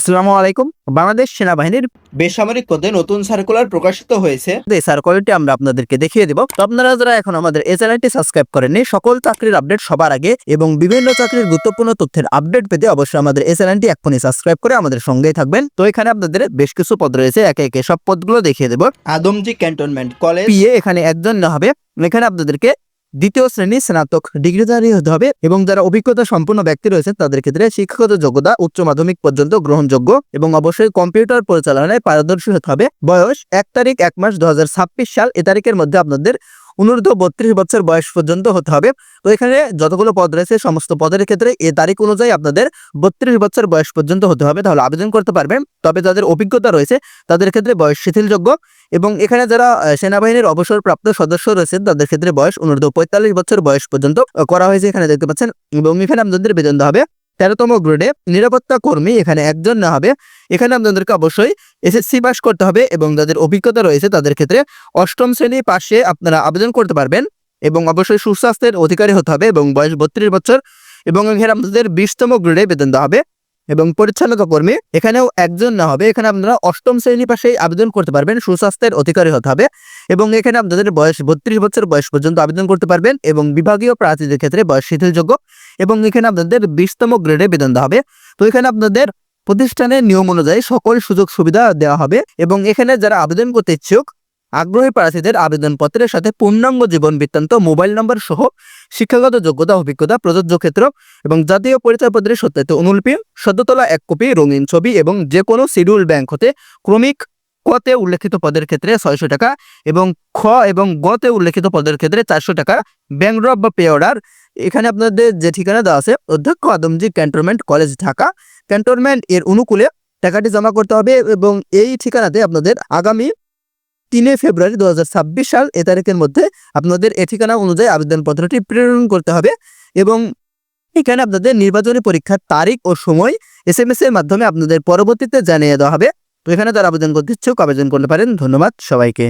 আসসালামু আলাইকুম। বাংলাদেশ সেনাবাহিনীর বেসামরিক পদে নতুন সার্কুলার প্রকাশিত হয়েছে। এই সার্কুলারটি আমরা আপনাদেরকে দেখিয়ে দেব। তো আপনারা যারা এখন আমাদের এই চ্যানেলটি সাবস্ক্রাইব করেননি, সকল চাকরির আপডেট সবার আগে এবং বিভিন্ন চাকরির গুরুত্বপূর্ণ তথ্যের আপডেট পেতে অবশ্যই আমাদের এই চ্যানেলটি এখনই সাবস্ক্রাইব করে আমাদের সঙ্গেই থাকবেন। তো এখানে আপনাদের বেশ কিছু পদ রয়েছে। একে একে সব পদগুলো দেখিয়ে দেব। Adamjee cantonment college. পিএ এখানে একজন না হবে। এখানে আপনাদেরকে দ্বিতীয় শ্রেণি স্নাতক ডিগ্রিধারী হতে হবে এবং যারা অভিজ্ঞতা সম্পন্ন ব্যক্তি রয়েছেন, তাদের ক্ষেত্রে শিক্ষাগত যোগ্যতা, উচ্চ মাধ্যমিক পর্যন্ত গ্রহণযোগ্য এবং অবশ্যই কম্পিউটার পরিচালনায় পারদর্শী হতে হবে। বয়স এক তারিখ এক মাস দু হাজার ছাব্বিশ সাল। এ তারিখের মধ্যে আপনাদের অনূর্ধ্ব বত্রিশ বছর বয়স পর্যন্ত হতে হবে। তো এখানে যতগুলো পদ রয়েছে, সমস্ত পদের ক্ষেত্রে এ তারিখ অনুযায়ী আপনাদের বত্রিশ বছর বয়স পর্যন্ত হতে হবে। তাহলে আবেদন করতে পারবেন। তবে যাদের অভিজ্ঞতা রয়েছে, তাদের ক্ষেত্রে বয়স শিথিলযোগ্য এবং এখানে যারা সেনাবাহিনীর অবসরপ্রাপ্ত সদস্য রয়েছেন তাদের ক্ষেত্রে বয়স অনূর্ধ্ব পঁয়তাল্লিশ বছর বয়স পর্যন্ত করা হয়েছে এখানে দেখতে পাচ্ছেন। এবং এখানে আপনাদের বেতন হবে তেরোতম গ্রেডে নিরাপত্তা কর্মী এখানে একজন না হবে। এখানে আপনাদেরকে অবশ্যই এসএসসি পাস করতে হবে এবং যাদের অভিজ্ঞতা রয়েছে তাদের ক্ষেত্রে অষ্টম শ্রেণি পাশে আপনারা আবেদন করতে পারবেন এবং অবশ্যই সুস্বাস্থ্যের অধিকারী হতে হবে এবং বয়স বত্রিশ বছর এবং এখানে আপনাদের বিশতম গ্রেডে বেতন দেওয়া হবে। এবং পরিচ্ছন্নতা কর্মী। এখানেও একজন না হবে। এখানে আপনারা অষ্টম শ্রেণি পাশেই আবেদন করতে পারবেন। সুস্বাস্থ্যের অধিকারী হতে হবে এবং এখানে আপনাদের বয়স বত্রিশ বছর বয়স পর্যন্ত আবেদন করতে পারবেন এবং বিভাগীয় প্রার্থীদের ক্ষেত্রে বয়স শিথিলযোগ্য এবং এখানে আপনাদের বিশতম গ্রেডে বেতন দেওয়া হবে। তো এখানে আপনাদের প্রতিষ্ঠানের নিয়ম অনুযায়ী সকল সুযোগ সুবিধা দেওয়া হবে এবং এখানে যারা আবেদন করতে ইচ্ছুক আগ্রহী প্রার্থীদের আবেদনপত্রের সাথে পূর্ণাঙ্গ জীবন বৃত্তান্ত, মোবাইল নম্বর সহ শিক্ষাগত যোগ্যতা, অভিজ্ঞতা, প্রযোজ্য ক্ষেত্র এবং জাতীয় পরিচয়পত্রের সত্যায়িত অনুলিপি সদ্যতলা এক কপি, রঙিন ছবি এবং যে কোনো শিডিউল ব্যাংক হতে ক্রমিক কতে উল্লেখিত পদের ক্ষেত্রে ছয়শো টাকা এবং খ এবং গতে উল্লেখিত পদের ক্ষেত্রে চারশো টাকা ব্যাংক ড্রপ বা পে অর্ডার। এখানে আপনাদের যে ঠিকানা দেওয়া আছে, অধ্যক্ষ Adamjee cantonment college, Dhaka. Cantonment এর অনুকূলে টাকাটি জমা করতে হবে এবং এই ঠিকানাতে আপনাদের আগামী তিনে ফেব্রুয়ারি দু হাজার ছাব্বিশ সাল এ তারিখের মধ্যে আপনাদের এ ঠিকানা অনুযায়ী আবেদনপত্রটি প্রেরণ করতে হবে এবং এখানে আপনাদের নির্বাচনী পরীক্ষার তারিখ ও সময় এস এম এর মাধ্যমে আপনাদের পরবর্তীতে জানিয়ে দেওয়া হবে। তো এখানে তারা আবেদন করতে ইচ্ছুক, আবেদন করতে পারেন। ধন্যবাদ সবাইকে।